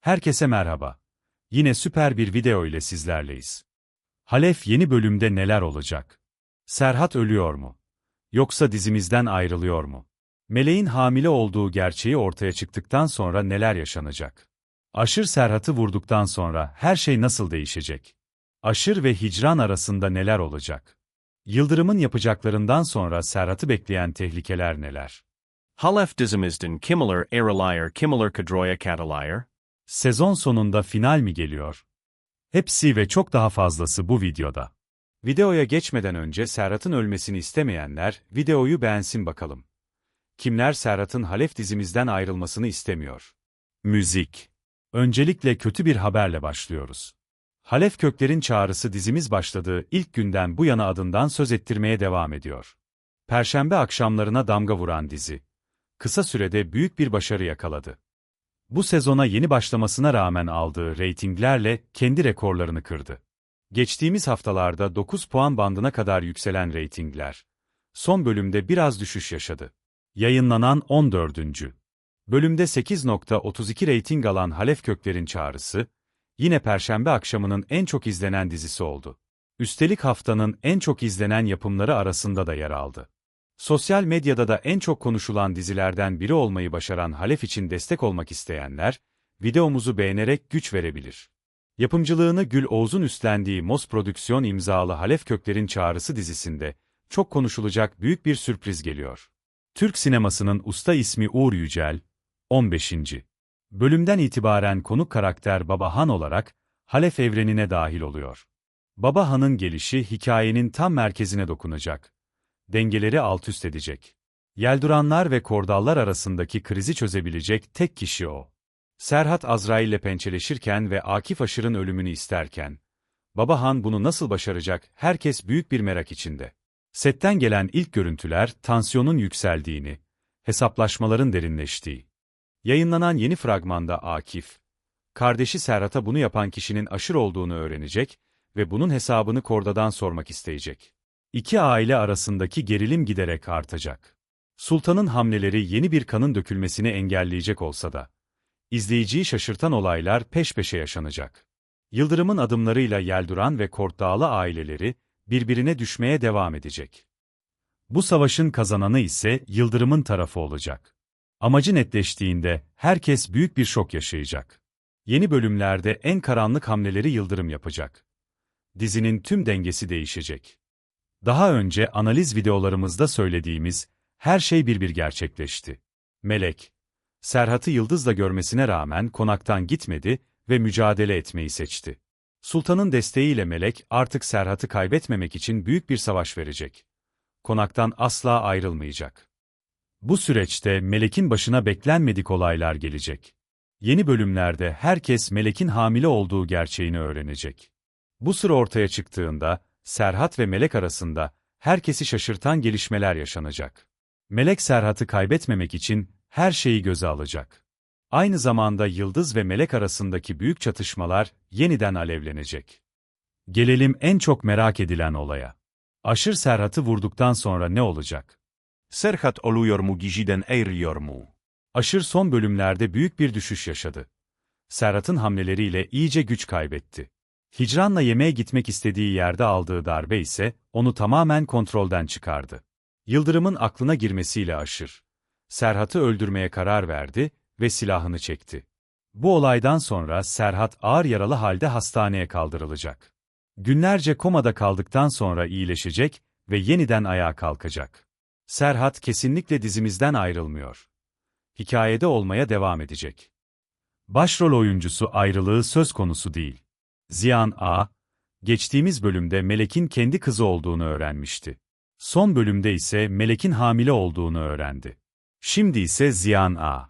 Herkese merhaba. Yine süper bir video ile sizlerleyiz. Halef yeni bölümde neler olacak? Serhat ölüyor mu? Yoksa dizimizden ayrılıyor mu? Meleğin hamile olduğu gerçeği ortaya çıktıktan sonra neler yaşanacak? Aşır Serhat'ı vurduktan sonra her şey nasıl değişecek? Aşır ve Hicran arasında neler olacak? Yıldırım'ın yapacaklarından sonra Serhat'ı bekleyen tehlikeler neler? Halef dizimizden Kimmeler Aerolier Kimmeler Kadroya Katalier. Sezon sonunda final mi geliyor? Hepsi ve çok daha fazlası bu videoda. Videoya geçmeden önce Serhat'ın ölmesini istemeyenler videoyu beğensin bakalım. Kimler Serhat'ın Halef dizimizden ayrılmasını istemiyor? Müzik. Öncelikle kötü bir haberle başlıyoruz. Halef Kökler'in çağrısı dizimiz başladığı ilk günden bu yana adından söz ettirmeye devam ediyor. Perşembe akşamlarına damga vuran dizi, kısa sürede büyük bir başarı yakaladı. Bu sezona yeni başlamasına rağmen aldığı reytinglerle kendi rekorlarını kırdı. Geçtiğimiz haftalarda 9 puan bandına kadar yükselen reytingler, son bölümde biraz düşüş yaşadı. Yayınlanan 14. bölümde 8.32 reyting alan Halef Kökler'in çağrısı, yine Perşembe akşamının en çok izlenen dizisi oldu. Üstelik haftanın en çok izlenen yapımları arasında da yer aldı. Sosyal medyada da en çok konuşulan dizilerden biri olmayı başaran Halef için destek olmak isteyenler, videomuzu beğenerek güç verebilir. Yapımcılığını Gül Oğuz'un üstlendiği Mos Prodüksiyon imzalı Halef Kökler'in Çağrısı dizisinde, çok konuşulacak büyük bir sürpriz geliyor. Türk sinemasının usta ismi Uğur Yücel, 15. bölümden itibaren konuk karakter Baba Han olarak, Halef evrenine dahil oluyor. Baba Han'ın gelişi hikayenin tam merkezine dokunacak dengeleri altüst edecek. Yelduranlar ve kordallar arasındaki krizi çözebilecek tek kişi o. Serhat Azrail ile pençeleşirken ve Akif Aşır'ın ölümünü isterken, Baba Han bunu nasıl başaracak herkes büyük bir merak içinde. Setten gelen ilk görüntüler tansiyonun yükseldiğini, hesaplaşmaların derinleştiği. Yayınlanan yeni fragmanda Akif, kardeşi Serhat'a bunu yapan kişinin Aşır olduğunu öğrenecek ve bunun hesabını Korda'dan sormak isteyecek. İki aile arasındaki gerilim giderek artacak. Sultanın hamleleri yeni bir kanın dökülmesini engelleyecek olsa da, izleyiciyi şaşırtan olaylar peş peşe yaşanacak. Yıldırım'ın adımlarıyla Yelduran ve Kortdağlı aileleri, birbirine düşmeye devam edecek. Bu savaşın kazananı ise Yıldırım'ın tarafı olacak. Amacı netleştiğinde herkes büyük bir şok yaşayacak. Yeni bölümlerde en karanlık hamleleri Yıldırım yapacak. Dizinin tüm dengesi değişecek. Daha önce analiz videolarımızda söylediğimiz her şey bir bir gerçekleşti. Melek, Serhat'ı Yıldız'la görmesine rağmen konaktan gitmedi ve mücadele etmeyi seçti. Sultanın desteğiyle Melek artık Serhat'ı kaybetmemek için büyük bir savaş verecek. Konaktan asla ayrılmayacak. Bu süreçte Melek'in başına beklenmedik olaylar gelecek. Yeni bölümlerde herkes Melek'in hamile olduğu gerçeğini öğrenecek. Bu sır ortaya çıktığında, Serhat ve Melek arasında herkesi şaşırtan gelişmeler yaşanacak. Melek Serhat'ı kaybetmemek için her şeyi göze alacak. Aynı zamanda Yıldız ve Melek arasındaki büyük çatışmalar yeniden alevlenecek. Gelelim en çok merak edilen olaya. Aşır Serhat'ı vurduktan sonra ne olacak? Serhat oluyor mu Giji'den ayrılıyor mu? Aşır son bölümlerde büyük bir düşüş yaşadı. Serhat'ın hamleleriyle iyice güç kaybetti. Hicran'la yemeğe gitmek istediği yerde aldığı darbe ise onu tamamen kontrolden çıkardı. Yıldırım'ın aklına girmesiyle aşır. Serhat'ı öldürmeye karar verdi ve silahını çekti. Bu olaydan sonra Serhat ağır yaralı halde hastaneye kaldırılacak. Günlerce komada kaldıktan sonra iyileşecek ve yeniden ayağa kalkacak. Serhat kesinlikle dizimizden ayrılmıyor. Hikayede olmaya devam edecek. Başrol oyuncusu ayrılığı söz konusu değil. Ziyan A, geçtiğimiz bölümde Melek'in kendi kızı olduğunu öğrenmişti. Son bölümde ise Melek'in hamile olduğunu öğrendi. Şimdi ise Ziyan A,